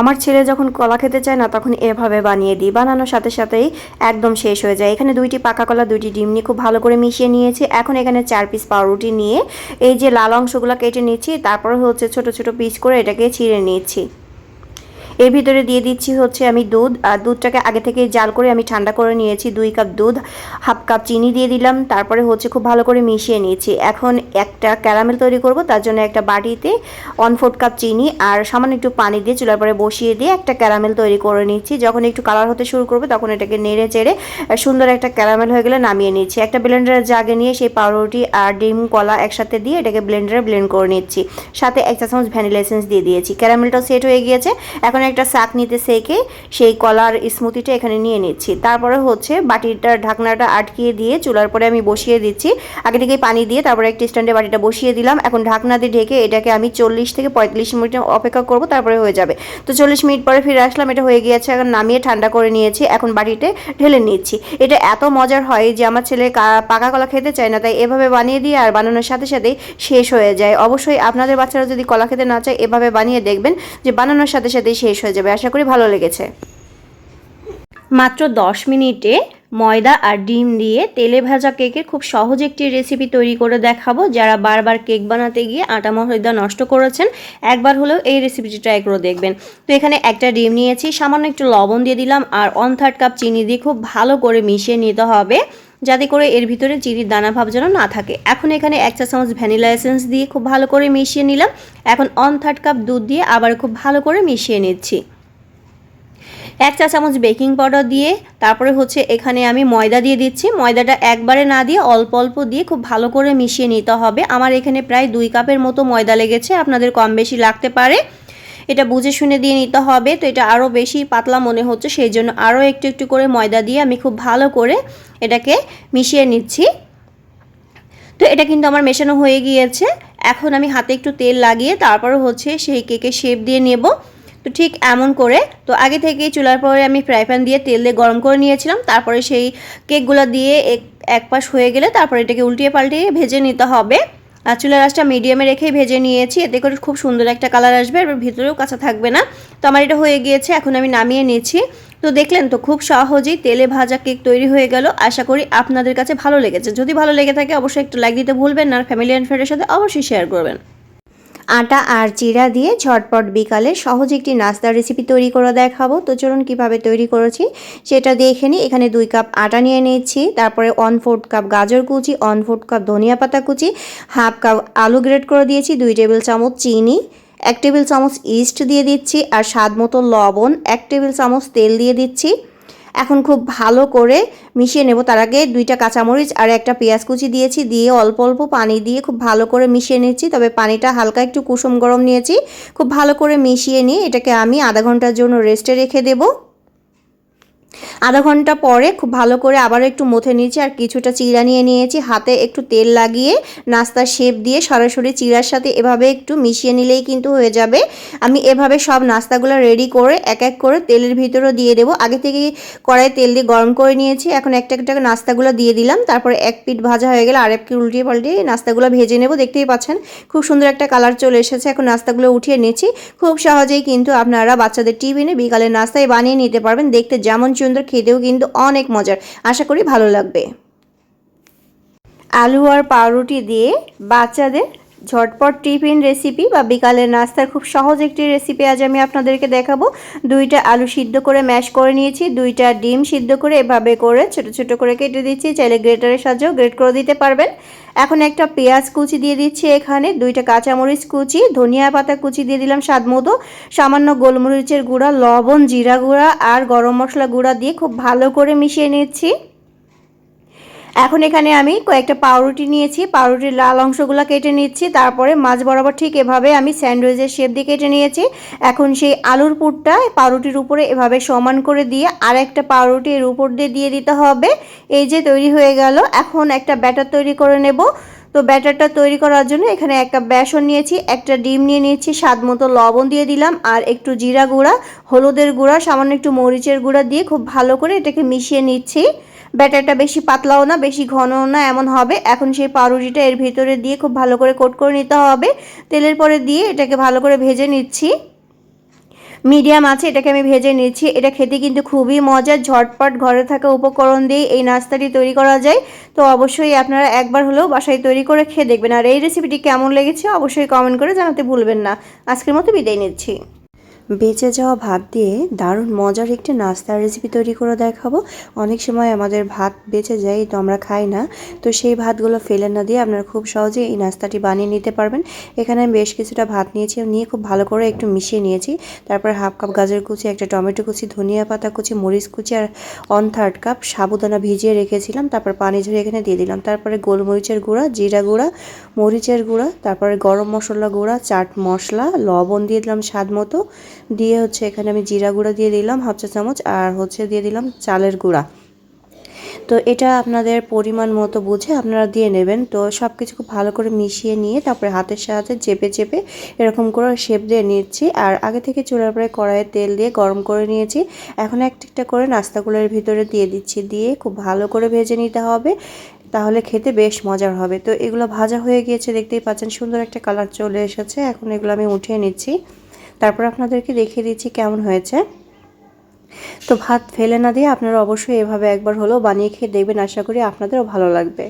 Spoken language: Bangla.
আমার ছেলে যখন কলা খেতে চায় না, তখন এভাবে বানিয়ে দিই। বানানোর সাথে সাথেই একদম শেষ হয়ে যায়। এখানে দুইটি পাকা কলা, দুইটি ডিম নিয়ে খুব ভালো করে মিশিয়ে নিয়েছি। এখন এখানে চার পিস পাউরুটি নিয়ে এই যে লাল অংশগুলো কেটে নিচ্ছি, তারপর হচ্ছে ছোট ছোট পিস করে এটাকে ছিঁড়ে নিচ্ছি। এর ভিতরে দিয়ে দিচ্ছি হচ্ছে আমি দুধ, আর দুধটাকে আগে থেকে জাল করে আমি ঠান্ডা করে নিয়েছি দুই কাপ দুধ, হাফ কাপ চিনি দিয়ে দিলাম, তারপরে হচ্ছে খুব ভালো করে মিশিয়ে নিয়েছি। এখন একটা ক্যারামেল তৈরি করব, তার জন্য একটা বাটিতে ওয়ান ফোর্থ কাপ চিনি আর সামান্য একটু পানি দিয়ে চুলার পরে বসিয়ে দিয়ে একটা ক্যারামেল তৈরি করে নিচ্ছি। যখন একটু কালার হতে শুরু করবে, তখন এটাকে নেড়ে চেড়ে সুন্দর একটা ক্যারামেল হয়ে গেলে নামিয়ে নিচ্ছি। একটা ব্লেন্ডারের জাগে নিয়ে সেই পাউরুটি আর ডিম, কলা একসাথে দিয়ে এটাকে ব্লেন্ডারে ব্লেন্ড করে নিচ্ছি। সাথে এক চা চামচ ভ্যানিলা এসেন্স দিয়ে দিয়েছি। ক্যারামেলটাও সেট হয়ে গিয়েছে। এখন একটা শাক নিতে সেকে সেই কলার স্মুতিটা এখানে নিয়ে নিচ্ছি। তারপরে হচ্ছে বাটিটার ঢাকনাটা আটকিয়ে দিয়ে চুলার পরে আমি বসিয়ে দিচ্ছি। আগে থেকে পানি দিয়ে তারপরে একটা স্ট্যান্ডে বাটিটা বসিয়ে দিলাম। এখন ঢাকনা দিয়ে ঢেকে এটাকে আমি চল্লিশ থেকে পঁয়তাল্লিশ মিনিট অপেক্ষা করব, তারপরে হয়ে যাবে। তো চল্লিশ মিনিট পরে ফিরে আসলাম, এটা হয়ে গিয়েছে, এখন নামিয়ে ঠান্ডা করে নিয়েছি। এখন বাটিতে ঢেলে নিচ্ছি। এটা এত মজার হয় যে আমার ছেলে পাকা কলা খেতে চায় না, তাই এভাবে বানিয়ে দিয়ে আর বানানোর সাথে সাথেই শেষ হয়ে যায়। অবশ্যই আপনাদের বাচ্চারা যদি কলা খেতে না চায়, এভাবে বানিয়ে দেখবেন যে বানানোর সাথে সাথেই শেষ হয়ে যাবে। আশা করি ভালো লেগেছে। মাত্র দশ মিনিটে ময়দা আর ডিম দিয়ে তেলে ভাজা কেকের খুব সহজ একটি রেসিপি তৈরি করে দেখাবো। যারা বারবার কেক বানাতে গিয়ে আটা ময়দা নষ্ট করেছেন, একবার হলেও এই রেসিপিটি ট্রাই করে দেখবেন। তো এখানে একটা ডিম নিয়েছি, সামান্য একটু লবণ দিয়ে দিলাম আর ওয়ান থার্ড কাপ চিনি দিয়ে খুব ভালো করে মিশিয়ে নিতে হবে। যাতে করে এর ভিতরে চিনির দানা ভাব যেন না থাকে। এখন এখানে এক চা চামচ ভ্যানিলা এসেন্স দিয়ে খুব ভালো করে মিশিয়ে নিলাম। এখন ওয়ান থার্ড কাপ দুধ দিয়ে আবার খুব ভালো করে মিশিয়ে নিচ্ছি। এক চা চামচ বেকিং পাউডার দিয়ে তারপরে হচ্ছে এখানে আমি ময়দা দিয়ে দিচ্ছি। ময়দাটা একবারে না দিয়ে অল্প অল্প দিয়ে খুব ভালো করে মিশিয়ে নিতে হবে। আমার এখানে প্রায় দুই কাপের মতো ময়দা লেগেছে। আপনাদের কম বেশি লাগতে পারে। এটা বুঝে শুনে দিয়ে নিতে হবে। তো এটা আরও বেশি পাতলা মনে হচ্ছে সেই জন্য আরও একটু একটু করে ময়দা দিয়ে আমি খুব ভালো করে এটাকে মিশিয়ে নিচ্ছি। তো এটা কিন্তু আমার মেশানো হয়ে গিয়েছে। এখন আমি হাতে একটু তেল লাগিয়ে তারপরে হচ্ছে সেই কেকের শেপ দিয়ে নেব। তো ঠিক এমন করে, তো আগে থেকেই চুলার পরে আমি ফ্রাই প্যান দিয়ে তেল দিয়ে গরম করে নিয়েছিলাম। তারপরে সেই কেকগুলো দিয়ে এক এক পাশ হয়ে গেলে তারপরে এটাকে উল্টিয়ে পাল্টিয়ে ভেজে নিতে হবে। আর চুলার আঁচটা মিডিয়ামে রেখেই ভেজে নিয়েছি। এতে করে খুব সুন্দর একটা কালার আসবে আর ভিতরেও কাঁচা থাকবে না। তো আমার এটা হয়ে গিয়েছে, এখন আমি নামিয়ে নিয়েছি তো দেখলেন তো খুব সহজেই তেলে ভাজা কেক তৈরি হয়ে গেল। আশা করি আপনাদের কাছে ভালো লেগেছে। যদি ভালো লেগে থাকে, অবশ্যই একটু লাইক দিতে ভুলবেন না। আর ফ্যামিলি অ্যান্ড ফ্রেন্ডের সাথে অবশ্যই শেয়ার করবেন। আটা আর চিরা দিয়ে ঝটপট বিকালে সহজ একটি নাস্তার রেসিপি তৈরি করে দেখাবো। তো চলুন কীভাবে তৈরি করেছি, সেটা দেখে নিই। এখানে দুই কাপ আটা নিয়ে নিচ্ছি, তারপরে ওয়ান ফোর্থ কাপ গাজর কুচি ওয়ান ফোর্থ কাপ ধনিয়া পাতা কুচি হাফ কাপ আলু গ্রেড করে দিয়েছি, দুই টেবিল চামচ চিনি, এক টেবিল চামচ ইস্ট দিয়ে দিচ্ছি, আর স্বাদ মতো লবণ, এক টেবিল চামচ তেল দিয়ে দিচ্ছি। এখন খুব ভালো করে মিশিয়ে নেব। তার আগে দুইটা কাঁচামরিচ আর একটা পেঁয়াজ কুচি দিয়েছি, দিয়ে অল্প অল্প পানি দিয়ে খুব ভালো করে মিশিয়ে নিচ্ছি। তবে পানিটা হালকা একটু কুসুম গরম নিয়েছি। খুব ভালো করে মিশিয়ে নিয়ে এটাকে আমি আধা ঘণ্টার জন্য রেস্টে রেখে দেবো। আধা ঘণ্টা পরে খুব ভালো করে আবার একটু মথে নিয়েছি আর কিছুটা চিড়া নিয়ে নিয়েছি। হাতে একটু তেল লাগিয়ে নাস্তার শেপ দিয়ে সরাসরি চিড়ার সাথে এভাবে একটু মিশিয়ে নিলেই কিন্তু হয়ে যাবে। আমি এভাবে সব নাস্তাগুলো রেডি করে এক এক করে তেলের ভিতরেও দিয়ে দেবো। আগে থেকে কড়াই তেল দিয়ে গরম করে নিয়েছি। এখন একটা একটা নাস্তাগুলো দিয়ে দিলাম। তারপরে এক পিঠ ভাজা হয়ে গেলে আরেক পিঠ উল্টিয়ে পাল্টিয়ে নাস্তাগুলো ভেজে নেব। দেখতেই পাচ্ছেন, খুব সুন্দর একটা কালার চলে এসেছে। এখন নাস্তাগুলো উঠিয়ে নিয়েছি খুব সহজেই কিন্তু আপনারা বাচ্চাদের টিফিনে বিকালের নাস্তায় বানিয়ে নিতে পারবেন। দেখতে যেমন সুন্দর খেতেও কিন্তু অনেক মজার। আশা করি ভালো লাগবে। আলু আর পাউরুটি দিয়ে বাচ্চাদের ঝটপট টিফিন রেসিপি বা বিকালের নাস্তার খুব সহজ একটি রেসিপি আজ আমি আপনাদেরকে দেখাবো। দুইটা আলু সিদ্ধ করে ম্যাশ করে নিয়েছি, দুইটা ডিম সিদ্ধ করে এভাবে করে ছোট ছোট করে কেটে দিচ্ছি, চাইলে গ্রেটারের সাহায্যেও গ্রেট করে দিতে পারবেন। এখন একটা পেঁয়াজ কুচি দিয়ে দিচ্ছি এখানে, দুইটা কাঁচামরিচ কুচি, ধনিয়া পাতা কুচি দিয়ে দিলাম স্বাদ মতো, সামান্য গোলমরিচের গুঁড়া, লবণ, জিরা গুঁড়া আর গরম মশলা গুঁড়া দিয়ে খুব ভালো করে মিশিয়ে নিচ্ছি। এখন এখানে আমি কয়েকটা পাউরুটি নিয়েছি, পাউরুটির লাল অংশগুলো কেটে নিচ্ছি, তারপরে মাছ বরাবর ঠিক এভাবে আমি স্যান্ডউইচের শেপ দিয়ে কেটে নিয়েছি। এখন সেই আলুর পুরটা পাউরুটির উপরে এভাবে সমান করে দিয়ে আর একটা পাউরুটি এর উপর দিয়ে দিয়ে দিতে হবে। এই যে তৈরি হয়ে গেল, এখন একটা ব্যাটার তৈরি করে নেব। তো ব্যাটারটা তৈরি করার জন্য এখানে একটা বেসন নিয়েছি, একটা ডিম নিয়ে নিয়েছি, স্বাদ মতো লবণ দিয়ে দিলাম, আর একটু জিরা গুঁড়া, হলুদের গুঁড়া, সামান্য একটু মরিচের গুঁড়া দিয়ে খুব ভালো করে এটাকে মিশিয়ে নিচ্ছি। ব্যাটারটা বেশি পাতলাও না, বেশি ঘনও না, এমন হবে। এখন সেই পাউরুটিটা এর ভিতরে দিয়ে খুব ভালো করে কোট করে নিতে হবে। তেলের পরে দিয়ে এটাকে ভালো করে ভেজে নিচ্ছি। মিডিয়াম আছে, এটাকে আমি ভেজে নিচ্ছি। এটা খেতে কিন্তু খুবই মজার ঝটপট ঘরে থাকা উপকরণ দিয়ে এই নাস্তাটি তৈরি করা যায়। তো অবশ্যই আপনারা একবার হলেও বাসায় তৈরি করে খেয়ে দেখবেন। আর এই রেসিপিটি কেমন লেগেছে অবশ্যই কমেন্ট করে জানাতে ভুলবেন না। আজকের মতো বিদায় নিচ্ছি। বেঁচে যাওয়া ভাত দিয়ে দারুণ মজার একটি নাস্তার রেসিপি তৈরি করে দেখাবো। অনেক সময় আমাদের ভাত বেঁচে যায়, তো আমরা খাই না। তো সেই ভাতগুলো ফেলে না দিয়ে আপনারা খুব সহজে এই নাস্তাটি বানিয়ে নিতে পারবেন। এখানে আমি বেশ কিছুটা ভাত নিয়েছি, নিয়ে খুব ভালো করে একটু মিশিয়ে নিয়েছি। তারপর হাফ কাপ গাজর কুচি, একটা টমেটো কুচি, ধনিয়া পাতা কুচি, মরিচ কুচি আর ওয়ান থার্ড কাপ সাবুদানা ভিজিয়ে রেখেছিলাম। তারপর পানি ঝরে এখানে দিয়ে দিলাম। তারপরে গোলমরিচের গুঁড়া, জিরা গুঁড়া, মরিচের গুঁড়া, তারপরে গরম মশলা গুঁড়া, চাট মশলা, লবণ দিয়ে দিলাম স্বাদ মতো। দিয়ে হচ্ছে এখানে আমি জিরা গুঁড়া দিয়ে দিলাম, হাফ চা চামচ, আর হচ্ছে দিয়ে দিলাম চালের গুঁড়া। তো এটা আপনাদের পরিমাণ মতো বুঝে আপনারা দিয়ে নেবেন। তো সব কিছু খুব ভালো করে মিশিয়ে নিয়ে তারপরে হাতের সাহায্যে চেপে চেপে এরকম করে শেপ দিয়ে নিচ্ছি। আর আগে থেকে চুলার পরে কড়াইয়ে তেল দিয়ে গরম করে নিয়েছি। এখন একটা একটা করে নাস্তাগুলোর ভিতরে দিয়ে দিচ্ছি। দিয়ে খুব ভালো করে ভেজে নিতে হবে, তাহলে খেতে বেশ মজার হবে। তো এগুলো ভাজা হয়ে গিয়েছে, দেখতেই পাচ্ছেন সুন্দর একটা কালার চলে এসেছে। এখন এগুলো আমি উঠিয়ে নিচ্ছি। তারপর আপনাদেরকে দেখিয়ে দিচ্ছি কেমন হয়েছে। তো ভাত ফেলে না দিয়ে আপনারা অবশ্যই এভাবে একবার হলেও বানিয়ে খেয়ে দেখবেন, আশা করি আপনাদেরও ভালো লাগবে।